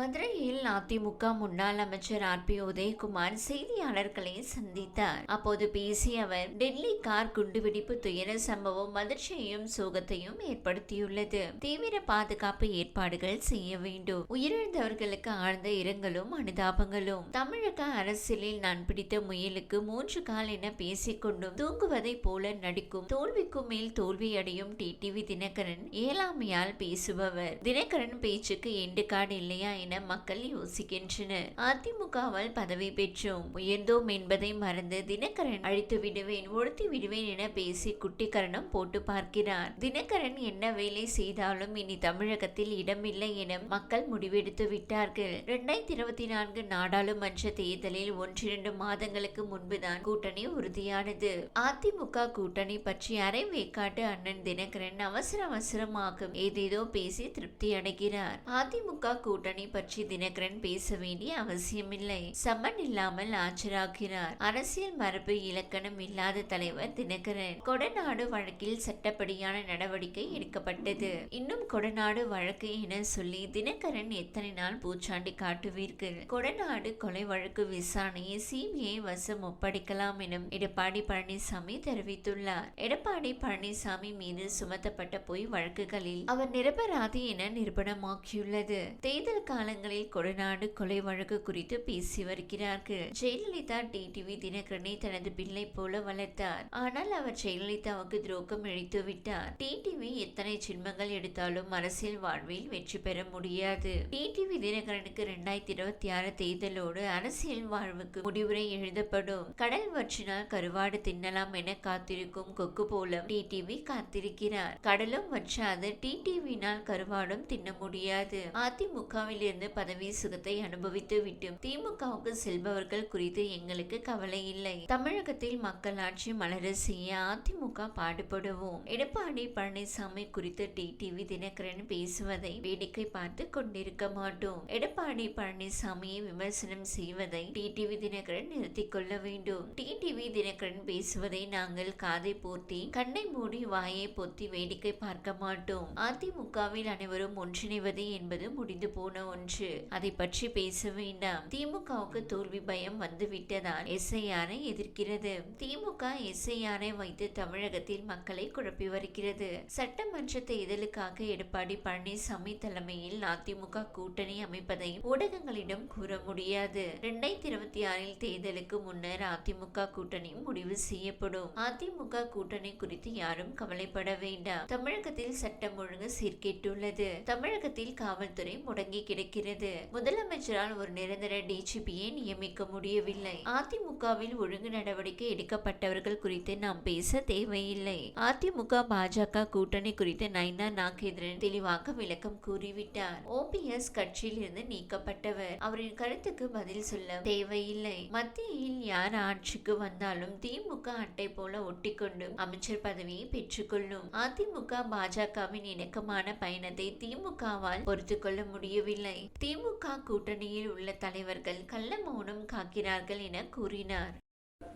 மதுரையில் அதிமுக முன்னாள் அமைச்சர் ஆர். பி. உதயகுமார் செய்தியாளர்களை சந்தித்தார். அப்போது பேசிய அவர் டெல்லி கார் குண்டுவெடிப்பு துயர சம்பவம் அதிர்ச்சியையும் சோகத்தையும் ஏற்படுத்தியுள்ளது. தீவிர பாதுகாப்பு ஏற்பாடுகள் செய்ய வேண்டும். உயிரிழந்தவர்களுக்கு ஆழ்ந்த இரங்கலும் அனுதாபங்களும். தமிழக அரசியலில் நான் பிடித்த முயலுக்கு மூன்று கால் என பேசிக்கொண்டும் தூங்குவதை போல நடிக்கும் தோல்விக்கு மேல் தோல்வி அடையும் டிடிவி தினகரன் ஏழாமையால் பேசுபவர். தினகரன் பேச்சுக்கு எண்டு கார்டு இல்லையா என மக்கள் யோசிக்கின்றனர். அதிமுகவால் பதவி பெற்றோம். உயர்ந்தோம் என்பதை மறந்து தினகரன் அழித்து விடுவேன் ஒழுத்தி விடுவேன் என பேசி குட்டிக்கரணம் போட்டு பார்க்கிறார். தினகரன் என்ன வேலை செய்தாலும் இனி தமிழகத்தில் இடமில்லை என மக்கள் முடிவெடுத்து விட்டார்கள். இரண்டாயிரத்தி இருபத்தி நான்கு நாடாளுமன்ற தேர்தலில் ஒன்றிரண்டு மாதங்களுக்கு முன்புதான் கூட்டணி உறுதியானது. அதிமுக கூட்டணி பற்றி அரை வேக்காட்டு அண்ணன் தினகரன் அவசர அவசரமாக ஏதேதோ பேசி திருப்தி அடைகிறார். அதிமுக கூட்டணி பற்றி தினகரன் பேச வேண்டிய அவசியமில்லை. சமன் இல்லாமல் ஆஜராகிறார் அரசியல் மரபு இலக்கணம் இல்லாத தலைவர் தினகரன். கொடநாடு வழக்கில் சட்டப்படியான நடவடிக்கை எடுக்கப்பட்டது. இன்னும் கொடநாடு வழக்கு என சொல்லி தினகரன் எத்தனை நாள் பூச்சாண்டி காட்டுவீர்கள்? கொடநாடு கொலை வழக்கு விசாரணையை சிபிஐ வசம் ஒப்படைக்கலாம் எனும் எடப்பாடி பழனிசாமி தெரிவித்துள்ளார். எடப்பாடி பழனிசாமி மீது சுமத்தப்பட்ட பொய் வழக்குகளில் அவர் நிரபராதி என நிரூபணமாக்கியுள்ளது. தேர்தல் காலங்களில் கொடநாடு கொலை வழக்கு குறித்து பேசி வருகிறார்கள். ஜெயலலிதா டிடிவி தினகரனை தனது பிள்ளை போல வளர்த்தார். ஆனால் அவர் ஜெயலலிதாவுக்கு துரோகம் இழைத்து விட்டார். டிடிவி எத்தனை ஜென்மங்கள் எடுத்தாலும் அரசியல் வாழ்வில் வெற்றி பெற முடியாது. டிடிவி தினகரனுக்கு இரண்டாயிரத்தி இருபத்தி ஆறு தேர்தலோடு அரசியல் வாழ்வுக்கு முடிவுரை எழுதப்படும். கடல் வற்றினால் கருவாடு தின்னலாம் என காத்திருக்கும் கொக்கு போல டிடிவி காத்திருக்கிறார். கடலும் வற்றாது. டிடிவினால் கருவாடும் தின்ன முடியாது. அதிமுகவில் இருந்து பதவி சுகத்தை அனுபவித்து விட்டு திமுகவுக்கு செல்பவர்கள் குறித்து எங்களுக்கு கவலை இல்லை. தமிழகத்தில் மக்களாட்சி மலர செய்ய அதிமுக பாடுபடுவோம். எடப்பாடி பழனிசாமி குறித்து டிடிவி தினகரன் பேசுவதை வேடிக்கை பார்த்து கொண்டிருக்க மாட்டோம். எடப்பாடி பழனிசாமியை விமர்சனம் செய்வதை டிடிவி தினகரன் நிறுத்திக் கொள்ள வேண்டும். டிடிவி தினகரன் பேசுவதை நாங்கள் காதை போர்த்தி கண்ணை மூடி வாயை பொத்தி வேடிக்கை பார்க்க மாட்டோம். அதிமுகவில் அனைவரும் ஒன்றிணைவது என்பது முடிந்து போன ஒன்று. அதை பற்றி பேச வேண்டாம். திமுகவுக்கு தோல்வி பயம் வந்துவிட்டதால் எஸ்ஐஆரை எதிர்க்கிறது. திமுக எஸ்ஐஆரை வைத்து தமிழகத்தில் மக்களை குழப்பி வருகிறது. சட்டமன்ற தேர்தலுக்காக எடப்பாடி பழனிசாமி தலைமையில் அதிமுக கூட்டணி அமைப்பதை ஊடகங்களிடம் கூற முடியாது. இரண்டாயிரத்தி இருபத்தி ஆறில் தேர்தலுக்கு முன்னர் அதிமுக கூட்டணி முடிவு செய்யப்படும். அதிமுக கூட்டணி குறித்து யாரும் கவலைப்பட வேண்டாம். தமிழகத்தில் சட்டம் ஒழுங்கு சீர்கேட்டுள்ளது. தமிழகத்தில் காவல்துறை முடங்கி கிடக்கிறது முதலமைச்சரால் ஒரு நிரந்தர டிஜிபியை நியமிக்க முடியவில்லை. அதிமுகவில் ஒழுங்கு நடவடிக்கை எடுக்கப்பட்டவர்கள் குறித்து நாம் பேச தேவையில்லை. அதிமுக பாஜக கூட்டணி குறித்து நைனா நாகேந்திரன் தெளிவாக விளக்கம் கூறிவிட்டார். ஓபிஎஸ் கட்சியில் இருந்து நீக்கப்பட்டவர். அவரின் கருத்துக்கு பதில் சொல்ல தேவையில்லை. மத்தியில் யார் ஆட்சிக்கு வந்தாலும் திமுக அட்டை போல ஒட்டிக்கொண்டு அமைச்சர் பதவியை பெற்றுக்கொள்ளும். அதிமுக பாஜகவின் இணக்கமான பயணத்தை திமுகவால் பொறுத்து கொள்ள முடியவில்லை. திமுக கூட்டணியில் உள்ள தலைவர்கள் கள்ள மௌனம் காக்கிறார்கள் என கூறினார்.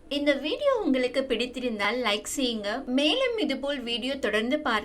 இந்த வீடியோ உங்களுக்கு பிடித்திருந்தால் லைக் செய்யுங்க. மேலும் இதுபோல் வீடியோ தொடர்ந்து பார்க்க